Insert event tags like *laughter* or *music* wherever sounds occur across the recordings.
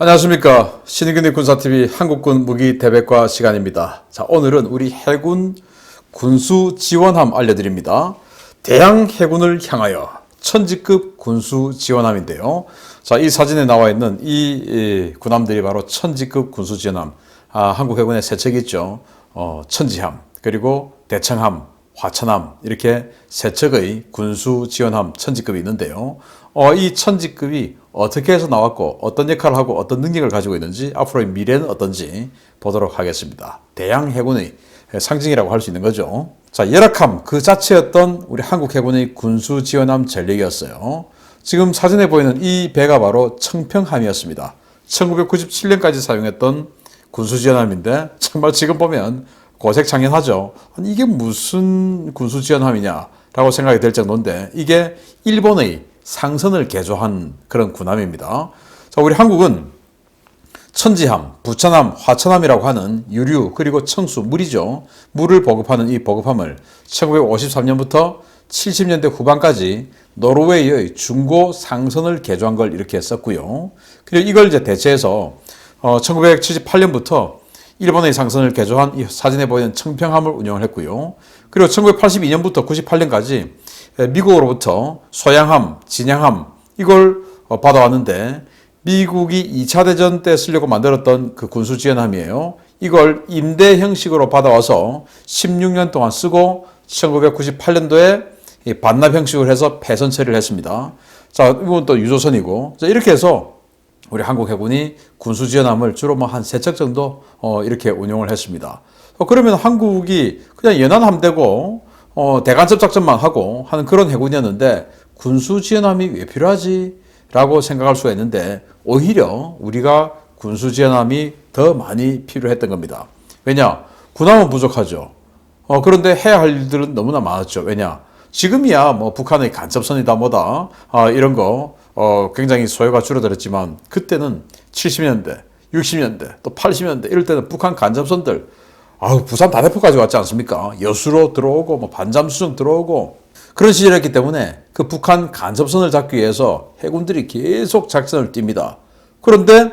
안녕하십니까. 신의균의 군사TV 한국군 무기 대백과 시간입니다. 자, 오늘은 우리 해군 군수 지원함 알려드립니다. 대양 해군을 향하여 천지급 군수 지원함인데요. 자, 이 사진에 나와 있는 이, 이 군함들이 바로 천지급 군수 지원함. 아, 한국 해군의 세 척이 있죠. 어, 천지함, 그리고 대청함, 화천함 이렇게 세 척의 군수 지원함 천지급이 있는데요. 어, 이 천지급이 어떻게 해서 나왔고 어떤 역할을 하고 어떤 능력을 가지고 있는지 앞으로의 미래는 어떤지 보도록 하겠습니다. 대양 해군의 상징이라고 할 수 있는 거죠. 자, 열악함 그 자체였던 우리 한국 해군의 군수 지원함 전력이었어요. 지금 사진에 보이는 이 배가 바로 청평함이었습니다. 1997년까지 사용했던 군수 지원함인데 정말 지금 보면 고색창연하죠. 이게 무슨 군수 지원함이냐라고 생각이 될 정도인데 이게 일본의 상선을 개조한 그런 군함입니다. 자, 우리 한국은 천지함, 부천함, 화천함이라고 하는 유류 그리고 청수, 물이죠. 물을 보급하는 이 보급함을 1953년부터 70년대 후반까지 노르웨이의 중고 상선을 개조한 걸 이렇게 썼고요. 그리고 이걸 이제 대체해서 어, 1978년부터 일본의 상선을 개조한 이 사진에 보이는 청평함을 운영을 했고요. 그리고 1982년부터 98년까지 미국으로부터 소양함, 진양함 이걸 어, 받아왔는데 미국이 2차 대전 때 쓰려고 만들었던 그 군수 지원함이에요. 이걸 임대 형식으로 받아와서 16년 동안 쓰고 1998년도에 반납 형식으로 해서 폐선 처리를 했습니다. 자, 이건 또 유조선이고. 자, 이렇게 해서 우리 한국 해군이 군수 지원함을 주로 뭐 한 세 척 정도 어, 이렇게 운용을 했습니다. 어, 그러면 한국이 그냥 연안 함대고 어, 대간첩 작전만 하고 하는 그런 해군이었는데 군수 지원함이 왜 필요하지? 라고 생각할 수가 있는데 오히려 우리가 군수 지원함이 더 많이 필요했던 겁니다. 왜냐? 군함은 부족하죠. 어, 그런데 해야 할 일들은 너무나 많았죠. 왜냐? 지금이야 뭐 북한의 간첩선이다 뭐다 아, 이런 거 어, 굉장히 소요가 줄어들었지만 그때는 70년대, 60년대, 또 80년대 이럴 때는 북한 간접선들 아우 부산 다대포까지 왔지 않습니까? 여수로 들어오고 뭐 반잠수정 들어오고 그런 시절이었기 때문에 그 북한 간접선을 잡기 위해서 해군들이 계속 작전을 띱니다. 그런데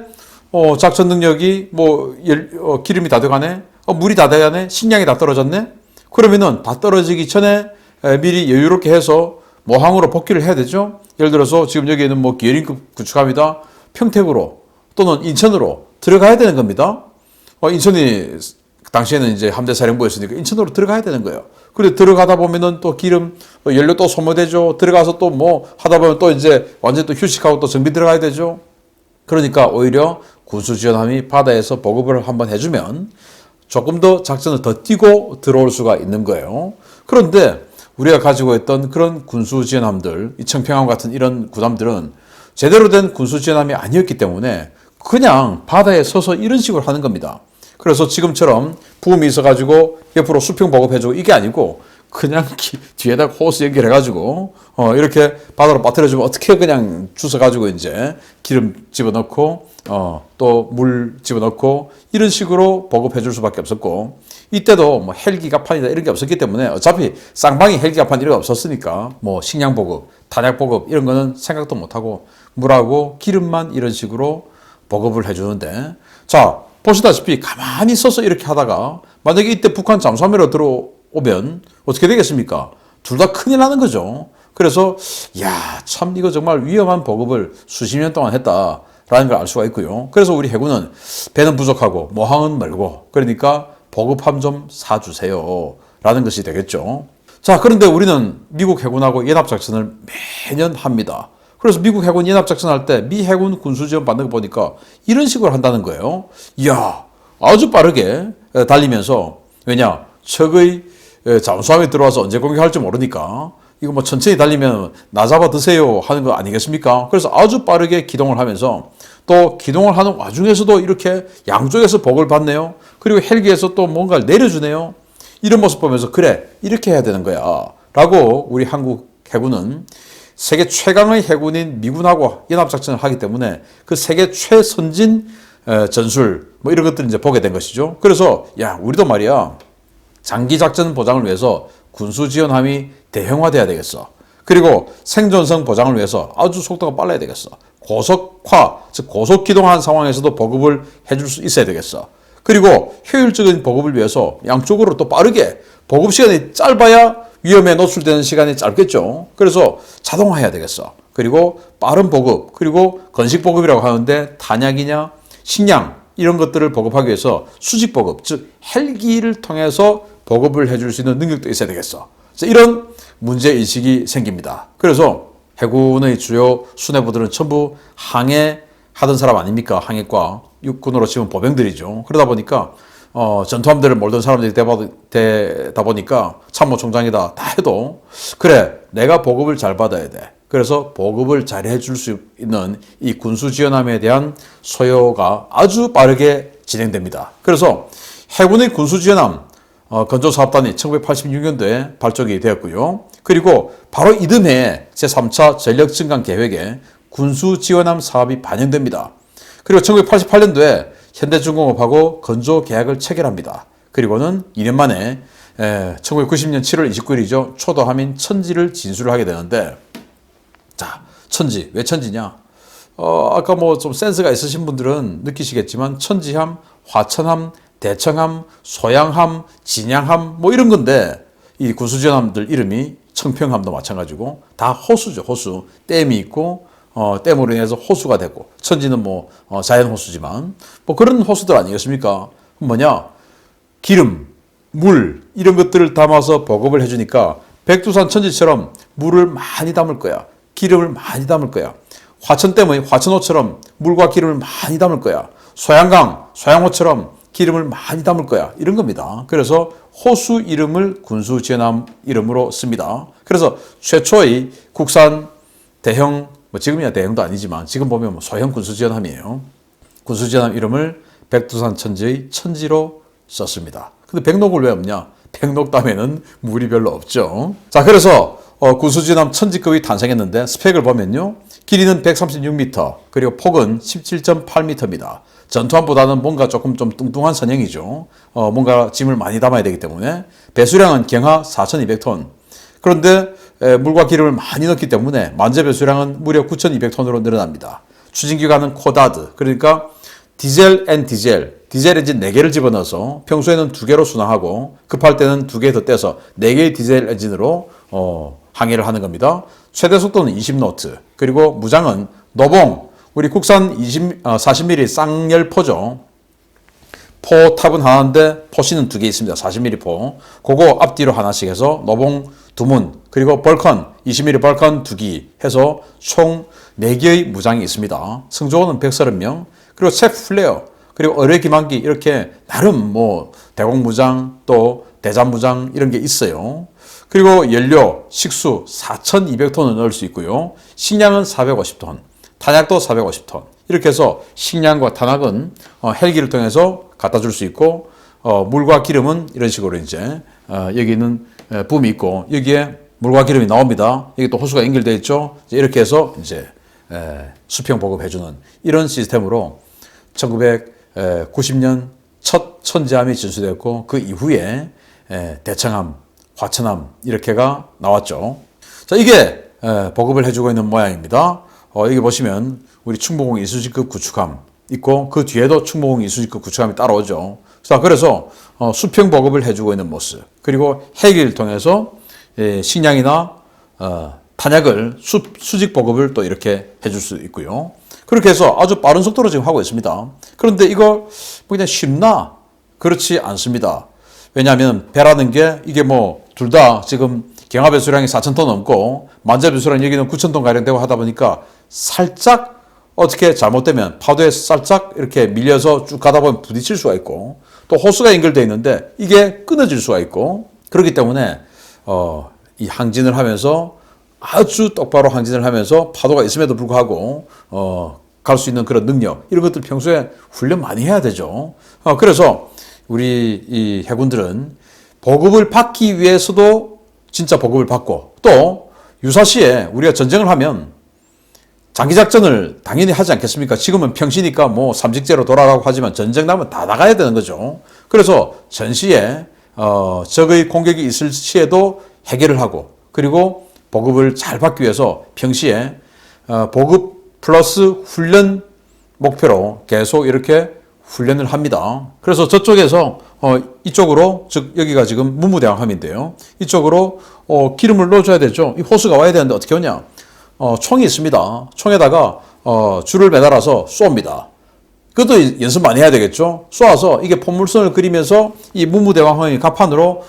어, 작전 능력이 뭐 열, 어, 기름이 다 돼가네, 어, 물이 다 돼가네, 식량이 다 떨어졌네. 그러면은 다 떨어지기 전에 에, 미리 여유롭게 해서 모항으로 복귀를 해야 되죠. 예를 들어서 지금 여기에는 뭐 기어링급 구축함이다. 평택으로 또는 인천으로 들어가야 되는 겁니다. 어, 인천이 당시에는 이제 함대 사령부였으니까 인천으로 들어가야 되는 거예요. 그래 들어가다 보면은 또 기름 어, 연료 또 소모되죠. 들어가서 또 뭐 하다 보면 또 이제 완전 또 휴식하고 또 정비 들어가야 되죠. 그러니까 오히려 군수 지원함이 바다에서 보급을 한번 해주면 조금 더 작전을 더 뛰고 들어올 수가 있는 거예요. 그런데 우리가 가지고 있던 그런 군수 지원함들, 이 청평함 같은 이런 구담들은 제대로 된 군수 지원함이 아니었기 때문에 그냥 바다에 서서 이런 식으로 하는 겁니다. 그래서 지금처럼 부음이 있어가지고 옆으로 수평 보급해주고 이게 아니고 그냥 *laughs* 기, 뒤에다 호스 연결해가지고 어, 이렇게 바다로 빠뜨려주면 어떻게 그냥 주워가지고 이제 기름 집어넣고 어, 또 물 집어넣고 이런 식으로 보급해줄 수밖에 없었고 이때도 뭐 헬기 가판이다 이런 게 없었기 때문에 어차피 쌍방이 헬기 가판 이런 게 없었으니까 뭐 식량 보급, 탄약 보급 이런 거는 생각도 못하고 물하고 기름만 이런 식으로 보급을 해주는데 자 보시다시피 가만히 서서 이렇게 하다가 만약에 이때 북한 잠수함으로 들어오면 어떻게 되겠습니까? 둘 다 큰일 나는 거죠. 그래서 야 참 이거 정말 위험한 보급을 수십 년 동안 했다라는 걸 알 수가 있고요. 그래서 우리 해군은 배는 부족하고 모항은 멀고 그러니까 보급함 좀 사주세요. 라는 것이 되겠죠. 자, 그런데 우리는 미국 해군하고 연합작전을 매년 합니다. 그래서 미국 해군 연합작전 할 때 미 해군 군수 지원 받는 거 보니까 이런 식으로 한다는 거예요. 이야, 아주 빠르게 달리면서, 왜냐, 적의 잠수함이 들어와서 언제 공격할지 모르니까 이거 뭐 천천히 달리면 나 잡아 드세요 하는 거 아니겠습니까? 그래서 아주 빠르게 기동을 하면서 또 기동을 하는 와중에서도 이렇게 양쪽에서 복을 받네요. 그리고 헬기에서 또 뭔가를 내려주네요. 이런 모습 보면서 그래 이렇게 해야 되는 거야 라고 우리 한국 해군은 세계 최강의 해군인 미군하고 연합작전을 하기 때문에 그 세계 최선진 전술 뭐 이런 것들을 이제 보게 된 것이죠. 그래서 야 우리도 말이야 장기 작전 보장을 위해서 군수 지원함이 대형화돼야 되겠어. 그리고 생존성 보장을 위해서 아주 속도가 빨라야 되겠어. 고속화, 즉 고속 기동한 상황에서도 보급을 해줄 수 있어야 되겠어. 그리고 효율적인 보급을 위해서 양쪽으로 또 빠르게 보급 시간이 짧아야 위험에 노출되는 시간이 짧겠죠. 그래서 자동화해야 되겠어. 그리고 빠른 보급, 그리고 건식 보급이라고 하는데 탄약이냐, 식량 이런 것들을 보급하기 위해서 수직 보급, 즉 헬기를 통해서 보급을 해줄 수 있는 능력도 있어야 되겠어. 이런 문제 의식이 생깁니다. 그래서 해군의 주요 수뇌부들은 전부 항해 하던 사람 아닙니까? 항해과 육군으로 치면 보병들이죠. 그러다 보니까 어, 전투함대를 몰던 사람들이 되다, 보니까 참모총장이다 다 해도 그래 내가 보급을 잘 받아야 돼. 그래서 보급을 잘 해줄 수 있는 이 군수 지원함에 대한 소요가 아주 빠르게 진행됩니다. 그래서 해군의 군수 지원함 어, 건조 사업단이 1986년도에 발족이 되었고요. 그리고 바로 이듬해 제3차 전력 증강 계획에 군수 지원함 사업이 반영됩니다. 그리고 1988년도에 현대중공업하고 건조 계약을 체결합니다. 그리고는 2년 만에 에, 1990년 7월 29일이죠. 초도함인 천지를 진수를 하게 되는데 자, 천지. 왜 천지냐? 어, 아까 뭐 좀 센스가 있으신 분들은 느끼시겠지만 천지함, 화천함, 대청함, 소양함, 진양함 뭐 이런 건데 이 군수지원함들 이름이 청평함도 마찬가지고 다 호수죠, 호수. 댐이 있고 어, 댐으로 인해서 호수가 되고 천지는 뭐 어, 자연 호수지만 뭐 그런 호수들 아니겠습니까? 뭐냐? 기름, 물 이런 것들을 담아서 보급을 해주니까 백두산 천지처럼 물을 많이 담을 거야. 기름을 많이 담을 거야. 화천댐의 화천호처럼 물과 기름을 많이 담을 거야. 소양강, 소양호처럼 기름을 많이 담을 거야. 이런 겁니다. 그래서 호수 이름을 군수지원함 이름으로 씁니다. 그래서 최초의 국산 대형, 뭐 지금이야 대형도 아니지만 지금 보면 뭐 소형 군수지원함이에요. 군수지원함 이름을 백두산 천지의 천지로 썼습니다. 근데 백록을 왜 없냐? 백록담에는 물이 별로 없죠. 자, 그래서 어, 군수지남 천지급이 탄생했는데 스펙을 보면요. 길이는 136m, 그리고 폭은 17.8m입니다. 전투함보다는 뭔가 조금 좀 뚱뚱한 선형이죠. 어, 뭔가 짐을 많이 담아야 되기 때문에 배수량은 경하 4,200톤. 그런데 에, 물과 기름을 많이 넣기 때문에 만재 배수량은 무려 9,200톤으로 늘어납니다. 추진 기관은 코다드, 그러니까 디젤 앤 디젤, 디젤 엔진 4개를 집어넣어서 평소에는 2개로 순항하고 급할 때는 2개 더 떼서 4개의 디젤 엔진으로 어, 항해를 하는 겁니다. 최대 속도는 20노트. 그리고 무장은 노봉, 우리 국산 20, 어, 40mm 쌍열포죠. 포탑은 하나인데 포시는 두개 있습니다. 40mm 포. 그거 앞뒤로 하나씩 해서 노봉 두 문, 그리고 벌컨 20mm 벌컨 두기 해서 총 4개의 무장이 있습니다. 승조원은 130명, 그리고 색 플레어, 그리고 의뢰 기만기 이렇게 나름 뭐 대공무장 또 대잠무장 이런 게 있어요. 그리고 연료, 식수 4,200톤을 넣을 수 있고요. 식량은 450톤, 탄약도 450톤. 이렇게 해서 식량과 탄약은 어, 헬기를 통해서 갖다 줄 수 있고 어, 물과 기름은 이런 식으로 이제 어, 여기는 붐이 있고 여기에 물과 기름이 나옵니다. 여기 또 호수가 연결되어 있죠. 이렇게 해서 이제 수평 보급해주는 이런 시스템으로 1990년 첫 천지함이 진수되었고 그 이후에 대청함, 화천함 이렇게가 나왔죠. 자 이게 보급을 해주고 있는 모양입니다. 어, 여기 보시면 우리 충무공 이수지급 구축함 있고 그 뒤에도 충무공 이수지급 구축함이 따라오죠. 자 그래서 어, 수평 보급을 해주고 있는 모습 그리고 헬기를 통해서 예, 식량이나 어, 탄약을 수, 수직 보급을 또 이렇게 해줄 수 있고요. 그렇게 해서 아주 빠른 속도로 지금 하고 있습니다. 그런데 이거 뭐 그냥 쉽나? 그렇지 않습니다. 왜냐하면 배라는 게 이게 뭐 둘 다 지금 경하 배수량이 4,000톤 넘고 만재 배수량 여기는 9,000톤 가량 되고 하다 보니까 살짝 어떻게 잘못되면 파도에 살짝 이렇게 밀려서 쭉 가다 보면 부딪힐 수가 있고 또 호수가 연결되어 있는데 이게 끊어질 수가 있고 그렇기 때문에 어, 이 항진을 하면서 아주 똑바로 항진을 하면서 파도가 있음에도 불구하고 어, 갈 수 있는 그런 능력 이런 것들 평소에 훈련 많이 해야 되죠. 어, 그래서 우리 이 해군들은 보급을 받기 위해서도 진짜 보급을 받고 또 유사시에 우리가 전쟁을 하면 장기 작전을 당연히 하지 않겠습니까? 지금은 평시니까 뭐 삼직제로 돌아가고 하지만 전쟁 나면 다 나가야 되는 거죠. 그래서 전시에 어, 적의 공격이 있을 시에도 해결을 하고 그리고 보급을 잘 받기 위해서 평시에 어, 보급 플러스 훈련 목표로 계속 이렇게 훈련을 합니다. 그래서 저쪽에서 어, 이쪽으로 즉 여기가 지금 무무대왕함인데요. 이쪽으로 어, 기름을 넣어줘야 되죠. 이 호스가 와야 되는데 어떻게 오냐? 어, 총이 있습니다. 총에다가 어, 줄을 매달아서 쏩니다. 그것도 연습 많이 해야 되겠죠. 쏘아서 이게 포물선을 그리면서 이 무무대왕함이 갑판으로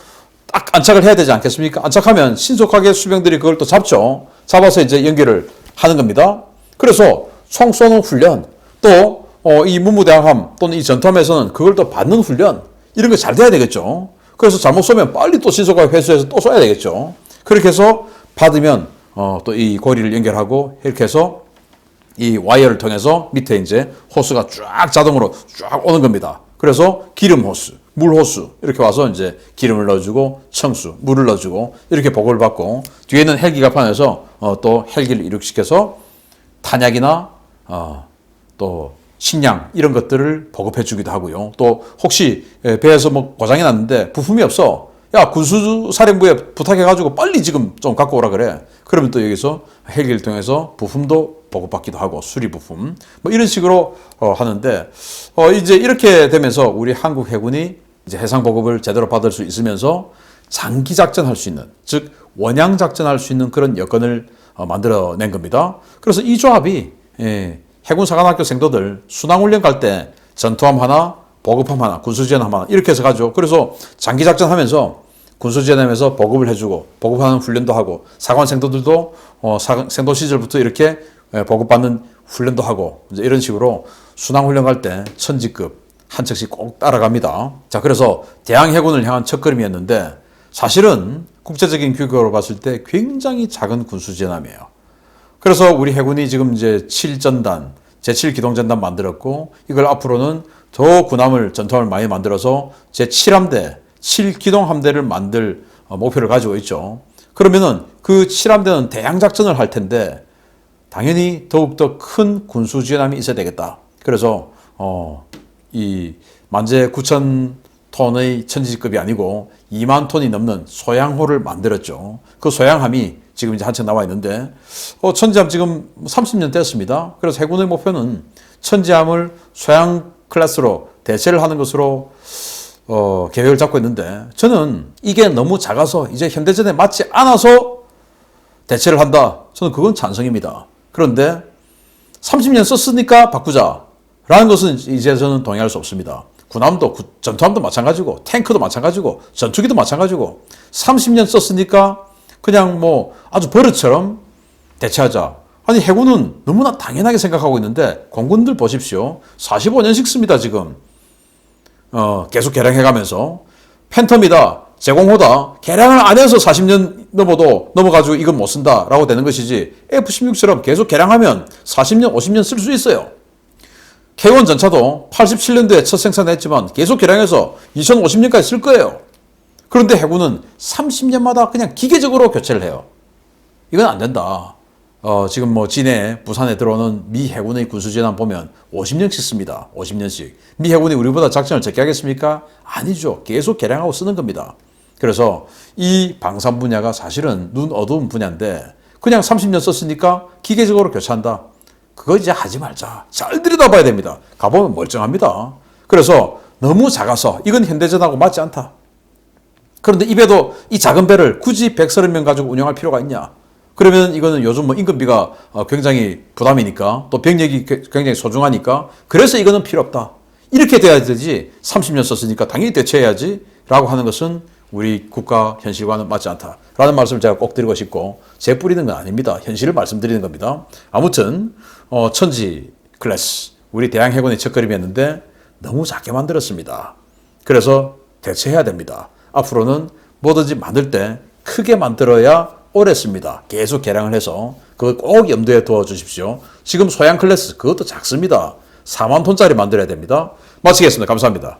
딱 안착을 해야 되지 않겠습니까? 안착하면 신속하게 수병들이 그걸 또 잡죠. 잡아서 이제 연결을 하는 겁니다. 그래서 총 쏘는 훈련, 또, 어, 이 무무대항함 또는 이 전투함에서는 그걸 또 받는 훈련, 이런 게 잘 돼야 되겠죠. 그래서 잘못 쏘면 빨리 또 신속하게 회수해서 또 쏘야 되겠죠. 그렇게 해서 받으면, 어, 또 이 고리를 연결하고 이렇게 해서 이 와이어를 통해서 밑에 이제 호스가 쫙 자동으로 쫙 오는 겁니다. 그래서 기름 호스, 물 호스 이렇게 와서 이제 기름을 넣어주고 청수, 물을 넣어주고 이렇게 보고를 받고 뒤에는 헬기가 판에서 어, 또 헬기를 이륙시켜서 탄약이나 어, 또 식량 이런 것들을 보급해 주기도 하고요. 또 혹시 예, 배에서 뭐 고장이 났는데 부품이 없어. 야 군수 사령부에 부탁해 가지고 빨리 지금 좀 갖고 오라 그래. 그러면 또 여기서 헬기를 통해서 부품도 보급받기도 하고 수리 부품 뭐 이런 식으로 어, 하는데 어, 이제 이렇게 되면서 우리 한국 해군이 이제 해상 보급을 제대로 받을 수 있으면서 장기 작전할 수 있는 즉 원양 작전할 수 있는 그런 여건을 어, 만들어낸 겁니다. 그래서 이 조합이 예, 해군 사관학교 생도들 순항훈련 갈 때 전투함 하나, 보급함 하나, 군수지원함 하나 이렇게 해서 가죠. 그래서 장기 작전하면서 군수지원함에서 보급을 해주고 보급하는 훈련도 하고 사관 생도들도 어, 사, 생도 시절부터 이렇게 예, 보급받는 훈련도 하고 이제 이런 식으로 순항 훈련 갈 때 천지급 한 척씩 꼭 따라갑니다. 자 그래서 대항 해군을 향한 첫걸음이었는데 사실은 국제적인 규격으로 봤을 때 굉장히 작은 군수지원함이에요. 그래서 우리 해군이 지금 이제 7전단, 제7기동전단 만들었고 이걸 앞으로는 더 군함을 전투함을 많이 만들어서 제 7함대, 7기동 함대를 만들 어, 목표를 가지고 있죠. 그러면은 그 7함대는 대양 작전을 할 텐데 당연히 더욱더 큰 군수 지원함이 있어야 되겠다. 그래서 어, 이 만재 9천 톤의 천지급이 아니고 2만 톤이 넘는 소양호를 만들었죠. 그 소양함이 지금 이제 한층 나와 있는데 어, 천지함 지금 30년 됐습니다. 그래서 해군의 목표는 천지함을 소양 클래스로 대체를 하는 것으로 어, 계획을 잡고 있는데 저는 이게 너무 작아서 이제 현대전에 맞지 않아서 대체를 한다. 저는 그건 찬성입니다. 그런데 30년 썼으니까 바꾸자. 라는 것은 이제 저는 동의할 수 없습니다. 군함도, 구- 전투함도 마찬가지고, 탱크도 마찬가지고, 전투기도 마찬가지고, 30년 썼으니까 그냥 뭐 아주 버릇처럼 대체하자. 아니, 해군은 너무나 당연하게 생각하고 있는데, 공군들 보십시오. 45년씩 씁니다, 지금. 어, 계속 개량해 가면서. 팬텀이다, 제공호다, 개량을 안 해서 40년 넘어도 넘어가지고 이건 못 쓴다라고 되는 것이지, F-16처럼 계속 개량하면 40년, 50년 쓸 수 있어요. K1 전차도 87년도에 첫 생산했지만 계속 개량해서 2050년까지 쓸 거예요. 그런데 해군은 30년마다 그냥 기계적으로 교체를 해요. 이건 안 된다. 어, 지금 뭐 진해, 부산에 들어오는 미 해군의 군수진함 보면 50년씩 씁니다. 50년씩. 미 해군이 우리보다 작전을 적게 하겠습니까? 아니죠. 계속 개량하고 쓰는 겁니다. 그래서 이 방산 분야가 사실은 눈 어두운 분야인데 그냥 30년 썼으니까 기계적으로 교체한다. 그거 이제 하지 말자. 잘 들여다봐야 됩니다. 가보면 멀쩡합니다. 그래서 너무 작아서 이건 현대전하고 맞지 않다. 그런데 이 배도 이 작은 배를 굳이 130명 가지고 운영할 필요가 있냐? 그러면 이거는 요즘 뭐 인건비가 어, 굉장히 부담이니까 또 병력이 게- 굉장히 소중하니까 그래서 이거는 필요 없다. 이렇게 돼야 되지 30년 썼으니까 당연히 대체해야지 라고 하는 것은 우리 국가 현실과는 맞지 않다. 라는 말씀을 제가 꼭 드리고 싶고 제 뿌리는 건 아닙니다. 현실을 말씀드리는 겁니다. 아무튼 어, 천지 클래스 우리 대양 해군의 첫걸음이었는데 너무 작게 만들었습니다. 그래서 대체해야 됩니다. 앞으로는 뭐든지 만들 때 크게 만들어야 오래 씁니다. 계속 개량을 해서 그거 꼭 염두에 두어 주십시오. 지금 소양 클래스 그것도 작습니다. 4만 톤짜리 만들어야 됩니다. 마치겠습니다. 감사합니다.